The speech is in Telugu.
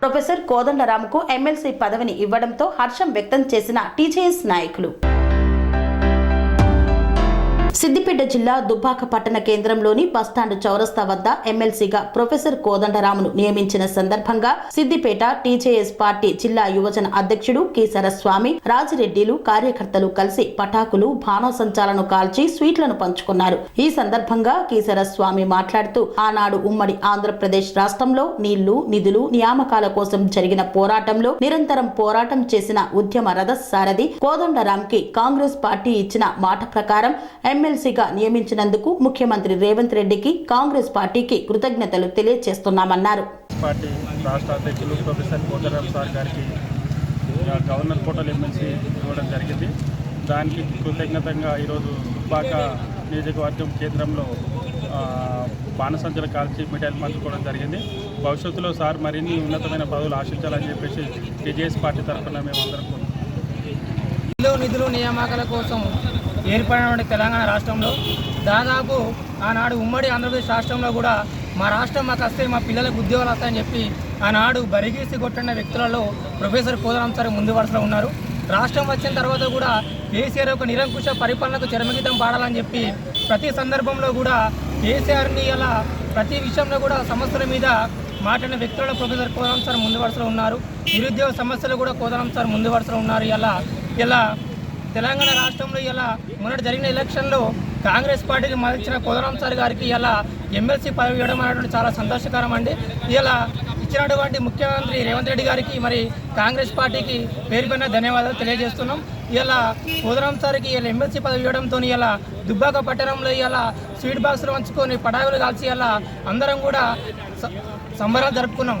ప్రొఫెసర్ కోదండరాముకు ఎమ్మెల్సీ పదవిని ఇవ్వడంతో హర్షం వ్యక్తం చేసిన టీజేఎస్ నాయకులు. సిద్దిపేట జిల్లా దుబ్బాక పట్టణ కేంద్రంలోని బస్టాండ్ చౌరస్తా వద్ద ఎమ్మెల్సీగా ప్రొఫెసర్ కోదండరామును నియమించిన సందర్భంగా సిద్దిపేట టీజేఎస్ పార్టీ జిల్లా యువజన అధ్యక్షుడు కీసర స్వామి రాజిరెడ్డిలు కార్యకర్తలు కలిసి పటాకులు బాణోసంచాలను కాల్చి స్వీట్లను పంచుకున్నారు. ఈ సందర్భంగా కీసర స్వామి మాట్లాడుతూ ఆనాడు ఉమ్మడి ఆంధ్రప్రదేశ్ రాష్ట్రంలో నీళ్ళు నిధులు నియామకాల కోసం జరిగిన పోరాటంలో నిరంతరం పోరాటం చేసిన ఉద్యమ రథ సారథి కోదండరాంకి కాంగ్రెస్ పార్టీ ఇచ్చిన మాట ప్రకారం ఎమ్మెల్సీగా నియమించినందుకు ముఖ్యమంత్రి రేవంత్ రెడ్డికి కాంగ్రెస్ పార్టీకి కృతజ్ఞతలు తెలియజేస్తున్నామన్నారు పార్టీ రాష్ట్ర అధ్యక్షులు ప్రొఫెసర్ కోటరామ్ సార్ గారికి గవర్నర్ కోటలు ఎమ్మెల్సీ ఇవ్వడం జరిగింది. దానికి కృతజ్ఞతంగా ఈరోజు దుబ్బాక నియోజకవర్గం కేంద్రంలో ఆ, బాణసంచలు కాల్చి మిఠాయిలు పంచుకోవడం జరిగింది. భవిష్యత్తులో సార్ మరిన్ని ఉన్నతమైన పదవులు ఆశించాలని చెప్పేసి టీజేఎస్ పార్టీ తరఫున కోరుకుంటున్నాం. నిధులు నిధులు నియామకాల కోసం ఏర్పడినటువంటి తెలంగాణ రాష్ట్రంలో దాదాపు ఆనాడు ఉమ్మడి ఆంధ్రప్రదేశ్ రాష్ట్రంలో కూడా మా రాష్ట్రం మాకు వస్తే మా పిల్లలకు ఉద్యోగాలు వస్తాయని చెప్పి ఆనాడు బరిగీసి కొట్టిన వ్యక్తులలో ప్రొఫెసర్ కోదరాం సార్ ముందు వరుసలో ఉన్నారు. రాష్ట్రం వచ్చిన తర్వాత కూడా కేసీఆర్ ఒక నిరంకుశ పరిపాలనకు చరమగీతం పాడాలని చెప్పి ప్రతి సందర్భంలో కూడా కేసీఆర్ని అలా ప్రతి విషయంలో కూడా సమస్యల మీద మాట్లాడిన వ్యక్తులలో ప్రొఫెసర్ కోదరాం సార్ ముందు వరుసలో ఉన్నారు. నిరుద్యోగ సమస్యలు కూడా కోదరాం సార్ ముందు వరుసలో ఉన్నారు. ఇలా ఇలా తెలంగాణ రాష్ట్రంలో ఇలా మొన్నటి జరిగిన ఎలక్షన్లో కాంగ్రెస్ పార్టీకి మద్దతిచ్చిన కోదరాం సార్ గారికి ఇలా ఎమ్మెల్సీ పదవి ఇవ్వడం అనేటువంటి చాలా సంతోషకరం అండి. ఇలా ఇచ్చినటువంటి ముఖ్యమంత్రి రేవంత్ రెడ్డి గారికి మరి కాంగ్రెస్ పార్టీకి పేరు పైన ధన్యవాదాలు తెలియజేస్తున్నాం. ఇలా కోదరాంసారికి ఇలా ఎమ్మెల్సీ పదవి ఇవ్వడంతో ఇలా దుబ్బాక పట్టణంలో ఇలా స్వీట్ బాక్స్లు వంచుకొని పటాకులు కాల్చి ఇలా అందరం కూడా సంబరాలు జరుపుకున్నాం.